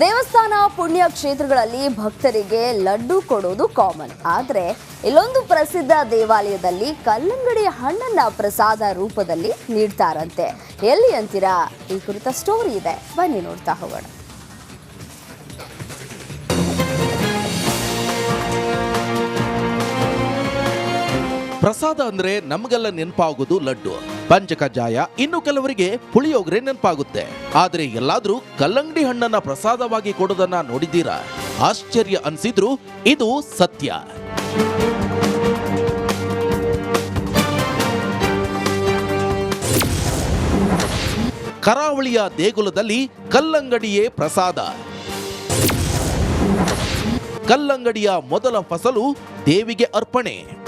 ದೇವಸ್ಥಾನ ಪುಣ್ಯ ಕ್ಷೇತ್ರಗಳಲ್ಲಿ ಭಕ್ತರಿಗೆ ಲಡ್ಡು ಕೊಡೋದು ಕಾಮನ್ ಆದರೆ, ಇಲ್ಲೊಂದು ಪ್ರಸಿದ್ಧ ದೇವಾಲಯದಲ್ಲಿ ಕಲ್ಲಂಗಡಿ ಹಣ್ಣನ್ನ ಪ್ರಸಾದ ರೂಪದಲ್ಲಿ ನೀಡ್ತಾರಂತೆ. ಎಲ್ಲಿ ಅಂತೀರಾ? ಈ ಕುರಿತ ಸ್ಟೋರಿ ಇದೆ. ಬನ್ನಿ ನೋಡ್ತಾ ಹೋಗೋಣ. ಪ್ರಸಾದ ಅಂದ್ರೆ ನಮಗೆಲ್ಲ ನೆನಪಾಗೋದು ಲಡ್ಡು. ಪಂಚಕಜ್ಜಾಯ ಇನ್ನು ಕೆಲವರಿಗೆ ಪುಳಿಯೋಗರೆ ನೆನಪಾಗುತ್ತೆ. ಆದ್ರೆ ಎಲ್ಲಾದ್ರೂ ಕಲ್ಲಂಗಡಿ ಹಣ್ಣನ್ನ ಪ್ರಸಾದವಾಗಿ ಕೊಡೋದನ್ನ ನೋಡಿದ್ದೀರಾ? ಆಶ್ಚರ್ಯ ಅನ್ಸಿದ್ರು ಇದು ಸತ್ಯ. ಕರಾವಳಿಯ ದೇಗುಲದಲ್ಲಿ ಕಲ್ಲಂಗಡಿಯೇ ಪ್ರಸಾದ. ಕಲ್ಲಂಗಡಿಯ ಮೊದಲ ಫಸಲು ದೇವಿಗೆ ಅರ್ಪಣೆ.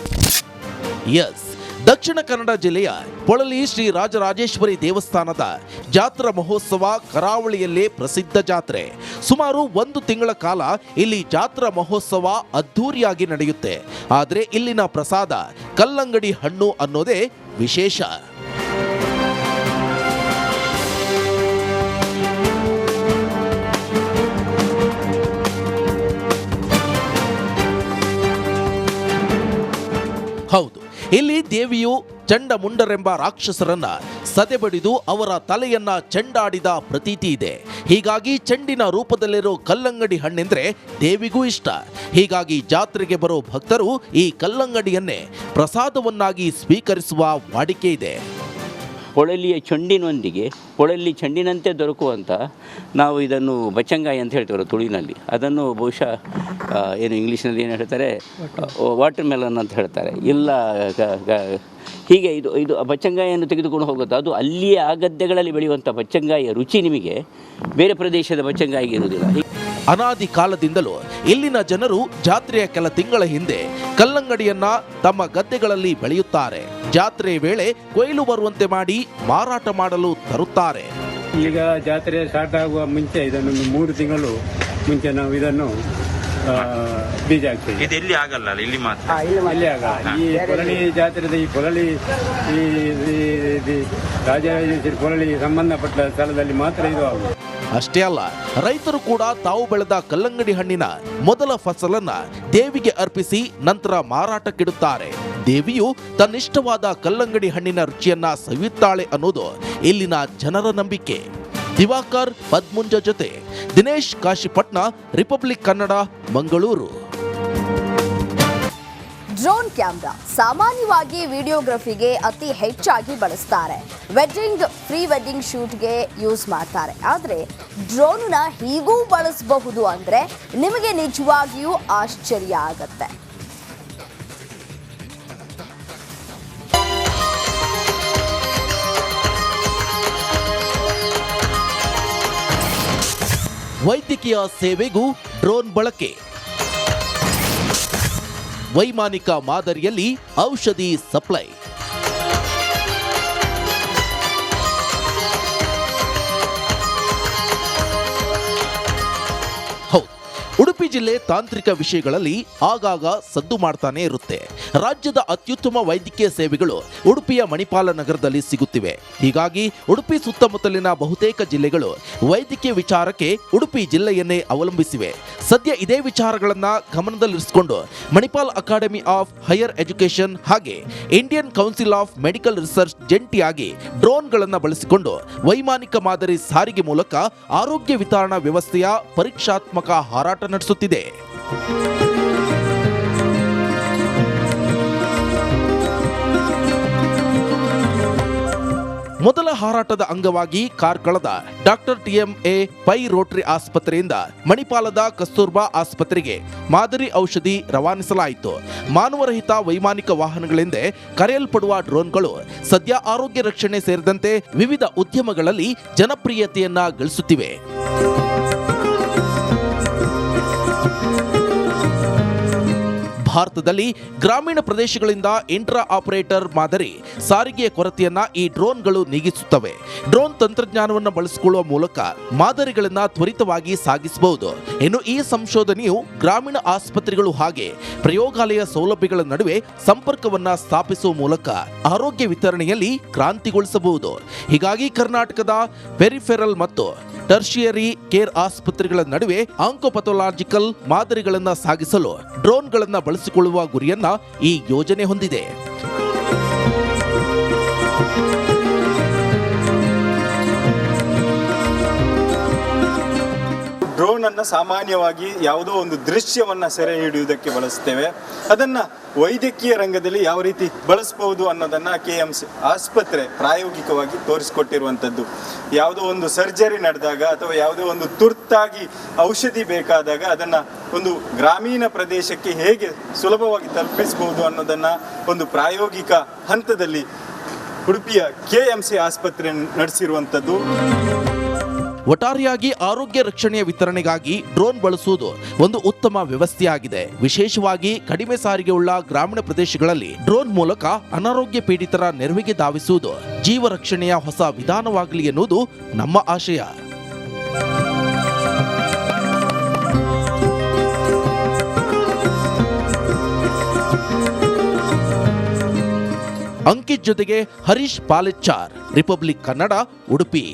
ಎಸ್ ದಕ್ಷಿಣ ಕನ್ನಡ ಜಿಲ್ಲೆಯ ಪೊಳಲಿ ಶ್ರೀ ರಾಜರಾಜೇಶ್ವರಿ ದೇವಸ್ಥಾನದ ಜಾತ್ರಾ ಮಹೋತ್ಸವ ಕರಾವಳಿಯಲ್ಲೇ ಪ್ರಸಿದ್ಧ ಜಾತ್ರೆ. ಸುಮಾರು ಒಂದು ತಿಂಗಳ ಕಾಲ ಇಲ್ಲಿ ಜಾತ್ರಾ ಮಹೋತ್ಸವ ಅದ್ಧೂರಿಯಾಗಿ ನಡೆಯುತ್ತೆ. ಆದರೆ ಇಲ್ಲಿನ ಪ್ರಸಾದ ಕಲ್ಲಂಗಡಿ ಹಣ್ಣು ಅನ್ನೋದೇ ವಿಶೇಷ. ಹೌದು. ಇಲ್ಲಿ ದೇವಿಯು ಚಂಡ ಮುಂಡರೆಂಬ ರಾಕ್ಷಸರನ್ನ ಸದೆಬಡಿದು ಅವರ ತಲೆಯನ್ನ ಚೆಂಡಾಡಿದ ಪ್ರತೀತಿ ಇದೆ. ಹೀಗಾಗಿ ಚೆಂಡಿನ ರೂಪದಲ್ಲಿರೋ ಕಲ್ಲಂಗಡಿ ಹಣ್ಣೆಂದ್ರೆ ದೇವಿಗೂ ಇಷ್ಟ. ಹೀಗಾಗಿ ಜಾತ್ರೆಗೆ ಬರೋ ಭಕ್ತರು ಈ ಕಲ್ಲಂಗಡಿಯನ್ನೇ ಪ್ರಸಾದವನ್ನಾಗಿ ಸ್ವೀಕರಿಸುವ ವಾಡಿಕೆ ಇದೆ. ಪೊಳಲಿಯ ಚೆಂಡಿನೊಂದಿಗೆ ಹೊಳಲಿ ಚೆಂಡಿನಂತೆ ದೊರಕುವಂಥ ನಾವು ಇದನ್ನು ಬಚ್ಚಂಗಾಯಿ ಅಂತ ಹೇಳ್ತೇವೆ ತುಳಿನಲ್ಲಿ. ಅದನ್ನು ಬಹುಶಃ ಏನು ಇಂಗ್ಲೀಷ್ನಲ್ಲಿ ಏನು ಹೇಳ್ತಾರೆ? ವಾಟರ್ ಮೆಲನ್ ಅಂತ ಹೇಳ್ತಾರೆ. ಇಲ್ಲ ಹೀಗೆ ಇದು ಇದು ಬಚ್ಚಂಗಾಯಿಯನ್ನು ತೆಗೆದುಕೊಂಡು ಹೋಗುತ್ತೆ ಅದು ಅಲ್ಲಿಯೇ ಆ ಗದ್ದೆಗಳಲ್ಲಿ ಬೆಳೆಯುವಂಥ ಬಚ್ಚಂಗಾಯಿಯ ರುಚಿ ನಿಮಗೆ ಬೇರೆ ಪ್ರದೇಶದ ಬಚ್ಚಂಗಾಯಿಗೆ ಇರುವುದಿಲ್ಲ. ಅನಾದಿ ಕಾಲದಿಂದಲೂ ಇಲ್ಲಿನ ಜನರು ಜಾತ್ರೆಯ ಕೆಲ ತಿಂಗಳ ಹಿಂದೆ ಕಲ್ಲಂಗಡಿಯನ್ನ ತಮ್ಮ ಗದ್ದೆಗಳಲ್ಲಿ ಬೆಳೆಯುತ್ತಾರೆ. ಜಾತ್ರೆ ವೇಳೆ ಕೊಯ್ಲು ಬರುವಂತೆ ಮಾಡಿ ಮಾರಾಟ ಮಾಡಲು ತರುತ್ತಾರೆ. ಈಗ ಜಾತ್ರೆ ಸ್ಟಾರ್ಟ್ ಆಗುವ ಮುಂಚೆ ಇದನ್ನು ಮೂರು ತಿಂಗಳು ಮುಂಚೆ ನಾವು ಇದನ್ನು ಬೀಜ ಹಾಕ್ತೇವೆ. ಇದು ಇಲ್ಲಿ ಆಗಲ್ಲ ಇಲ್ಲಿ ಮಾತ್ರ? ಇಲ್ಲಿ ಆಗ ಈ ಕೊರಳಿ ಜಾತ್ರೆದ ಈ ಕೊರಳಿ ಈ ಕೊರಳಿ ಸಂಬಂಧಪಟ್ಟ ಸ್ಥಳದಲ್ಲಿ ಮಾತ್ರ ಇದು ಆಗುವುದು. ಅಷ್ಟೇ ಅಲ್ಲ, ರೈತರು ಕೂಡ ತಾವು ಬೆಳೆದ ಕಲ್ಲಂಗಡಿ ಹಣ್ಣಿನ ಮೊದಲ ಫಸಲನ್ನ ದೇವಿಗೆ ಅರ್ಪಿಸಿ ನಂತರ ಮಾರಾಟಕ್ಕಿಡುತ್ತಾರೆ. ದೇವಿಯು ತನ್ನಿಷ್ಟವಾದ ಕಲ್ಲಂಗಡಿ ಹಣ್ಣಿನ ರುಚಿಯನ್ನ ಸವಿಯುತ್ತಾಳೆ ಅನ್ನೋದು ಇಲ್ಲಿನ ಜನರ ನಂಬಿಕೆ. ದಿವಾಕರ್ ಪದ್ಮುಂಜ ಜೊತೆ Dinesh Kashipatna republic Kannada, Mangaluru. Drone camera ಸಾಮಾನ್ಯವಾಗಿ ವಿಡಿಯೋಗ್ರಫಿಗೆ ಅತಿ ಹೆಚ್ಚಾಗಿ ಬಳಸ್ತಾರೆ. ವೆಡ್ಡಿಂಗ್ ಪ್ರೀ ವೆಡ್ಡಿಂಗ್ ಶೂಟ್ಗೆ ಯೂಸ್ ಮಾಡ್ತಾರೆ. ಆದರೆ ಡ್ರೋನ್ನ ಹೀಗೂ ಬಳಸಬಹುದು ಅಂದರೆ ನಿಮಗೆ ನಿಜವಾಗಿಯೂ ಆಶ್ಚರ್ಯ ಆಗತ್ತೆ. ವೈದ್ಯಕೀಯ ಸೇವೆಗೂ ಡ್ರೋನ್ ಬಳಕೆ. ವೈಮಾನಿಕ ಮಾದರಿಯಲ್ಲಿ ಔಷಧಿ ಸಪ್ಲೈ. ಜಿಲ್ಲೆ ತಾಂತ್ರಿಕ ವಿಷಯಗಳಲ್ಲಿ ಆಗಾಗ ಸದ್ದು ಮಾಡ್ತಾನೆ ಇರುತ್ತೆ. ರಾಜ್ಯದ ಅತ್ಯುತ್ತಮ ವೈದ್ಯಕೀಯ ಸೇವೆಗಳು ಉಡುಪಿಯ ಮಣಿಪಾಲ ನಗರದಲ್ಲಿ ಸಿಗುತ್ತಿವೆ. ಹೀಗಾಗಿ ಉಡುಪಿ ಸುತ್ತಮುತ್ತಲಿನ ಬಹುತೇಕ ಜಿಲ್ಲೆಗಳು ವೈದ್ಯಕೀಯ ವಿಚಾರಕ್ಕೆ ಉಡುಪಿ ಜಿಲ್ಲೆಯನ್ನೇ ಅವಲಂಬಿಸಿವೆ. ಸದ್ಯ ಇದೇ ವಿಚಾರಗಳನ್ನ ಗಮನದಲ್ಲಿರಿಸಿಕೊಂಡು Manipal academy of higher education ಹಾಗೆ Indian council of medical research ಜಂಟಿಯಾಗಿ ಡ್ರೋನ್ಗಳನ್ನು ಬಳಸಿಕೊಂಡು ವೈಮಾನಿಕ ಮಾದರಿ ಸಾರಿಗೆ ಮೂಲಕ ಆರೋಗ್ಯ ವಿತರಣಾ ವ್ಯವಸ್ಥೆಯ ಪರೀಕ್ಷಾತ್ಮಕ ಹಾರಾಟ ನಡೆಸುತ್ತಿದೆ. ಮೊದಲ ಹಾರಾಟದ ಅಂಗವಾಗಿ ಕಾರ್ಕಳದ ಡಾಕ್ಟರ್ ಟಿಎಂಎ ಪೈ ರೋಟರಿ ಆಸ್ಪತ್ರೆಯಿಂದ ಮಣಿಪಾಲದ ಕಸ್ತೂರ್ಬಾ ಆಸ್ಪತ್ರೆಗೆ ಮಾದರಿ ಔಷಧಿ ರವಾನಿಸಲಾಯಿತು. ಮಾನವರಹಿತ ವೈಮಾನಿಕ ವಾಹನಗಳೆಂದೇ ಕರೆಯಲ್ಪಡುವ ಡ್ರೋನ್ಗಳು ಸದ್ಯ ಆರೋಗ್ಯ ರಕ್ಷಣೆ ಸೇರಿದಂತೆ ವಿವಿಧ ಉದ್ಯಮಗಳಲ್ಲಿ ಜನಪ್ರಿಯತೆಯನ್ನ ಗಳಿಸುತ್ತಿವೆ. ಭಾರತದಲ್ಲಿ ಗ್ರಾಮೀಣ ಪ್ರದೇಶಗಳಿಂದ ಇಂಟ್ರಾ ಆಪರೇಟರ್ ಮಾದರಿ ಸಾರಿಗೆಯ ಕೊರತೆಯನ್ನ ಈ ಡ್ರೋನ್ಗಳು ನೀಗಿಸುತ್ತವೆ. ಡ್ರೋನ್ ತಂತ್ರಜ್ಞಾನವನ್ನು ಬಳಸಿಕೊಳ್ಳುವ ಮೂಲಕ ಮಾದರಿಗಳನ್ನ ತ್ವರಿತವಾಗಿ ಸಾಗಿಸಬಹುದು. ಇನ್ನು ಈ ಸಂಶೋಧನೆಯು ಗ್ರಾಮೀಣ ಆಸ್ಪತ್ರೆಗಳು ಹಾಗೆ ಪ್ರಯೋಗಾಲಯ ಸೌಲಭ್ಯಗಳ ನಡುವೆ ಸಂಪರ್ಕವನ್ನ ಸ್ಥಾಪಿಸುವ ಮೂಲಕ ಆರೋಗ್ಯ ವಿತರಣೆಯಲ್ಲಿ ಕ್ರಾಂತಿಗೊಳಿಸಬಹುದು. ಹೀಗಾಗಿ ಕರ್ನಾಟಕದ ಪೆರಿಫೆರಲ್ ಮತ್ತು ಟರ್ಷಿಯರಿ ಕೇರ್ ಆಸ್ಪತ್ರೆಗಳ ನಡುವೆ ಆಂಕೋಪಥೊಲಾಜಿಕಲ್ ಮಾದರಿಗಳನ್ನು ಸಾಗಿಸಲು ಡ್ರೋನ್ಗಳನ್ನು ಬಳಸಿಕೊಳ್ಳುವ ಗುರಿಯನ್ನ ಈ ಯೋಜನೆ ಹೊಂದಿದೆ. ಡ್ರೋನ್ ಅನ್ನು ಸಾಮಾನ್ಯವಾಗಿ ಯಾವುದೋ ಒಂದು ದೃಶ್ಯವನ್ನು ಸೆರೆ ಹಿಡಿಯುವುದಕ್ಕೆ ಬಳಸ್ತೇವೆ. ಅದನ್ನ ವೈದ್ಯಕೀಯ ರಂಗದಲ್ಲಿ ಯಾವ ರೀತಿ ಬಳಸಬಹುದು ಅನ್ನೋದನ್ನ ಕೆ ಎಂ ಸಿ ಆಸ್ಪತ್ರೆ ಪ್ರಾಯೋಗಿಕವಾಗಿ ತೋರಿಸಿಕೊಟ್ಟಿರುವಂಥದ್ದು. ಯಾವುದೋ ಒಂದು ಸರ್ಜರಿ ನಡೆದಾಗ ಅಥವಾ ಯಾವುದೋ ಒಂದು ತುರ್ತಾಗಿ ಔಷಧಿ ಬೇಕಾದಾಗ ಅದನ್ನ ಒಂದು ಗ್ರಾಮೀಣ ಪ್ರದೇಶಕ್ಕೆ ಹೇಗೆ ಸುಲಭವಾಗಿ ತಲುಪಿಸಬಹುದು ಅನ್ನೋದನ್ನ ಒಂದು ಪ್ರಾಯೋಗಿಕ ಹಂತದಲ್ಲಿ ಉಡುಪಿಯ ಕೆ ಎಂ ಸಿ ಆಸ್ಪತ್ರೆ ನಡೆಸಿರುವಂಥದ್ದು. ಒಟ್ಟಾರೆಯಾಗಿ ಆರೋಗ್ಯ ರಕ್ಷಣೆಯ ವಿತರಣೆಗಾಗಿ ಡ್ರೋನ್ ಬಳಸುವುದು ಒಂದು ಉತ್ತಮ ವ್ಯವಸ್ಥೆಯಾಗಿದೆ. ವಿಶೇಷವಾಗಿ ಕಡಿಮೆ ಸಾರಿಗೆ ಉಳ್ಳ ಗ್ರಾಮೀಣ ಪ್ರದೇಶಗಳಲ್ಲಿ ಡ್ರೋನ್ ಮೂಲಕ ಅನಾರೋಗ್ಯ ಪೀಡಿತರ ನೆರವಿಗೆ ಧಾವಿಸುವುದು ಜೀವ ರಕ್ಷಣೆಯ ಹೊಸ ವಿಧಾನವಾಗಲಿ ಎನ್ನುವುದು ನಮ್ಮ ಆಶಯ. ಅಂಕಿತ್ ಜೊತೆಗೆ ಹರೀಶ್ ಪಾಲೆಚ್ಚಾರ್, ರಿಪಬ್ಲಿಕ್ ಕನ್ನಡ, ಉಡುಪಿ.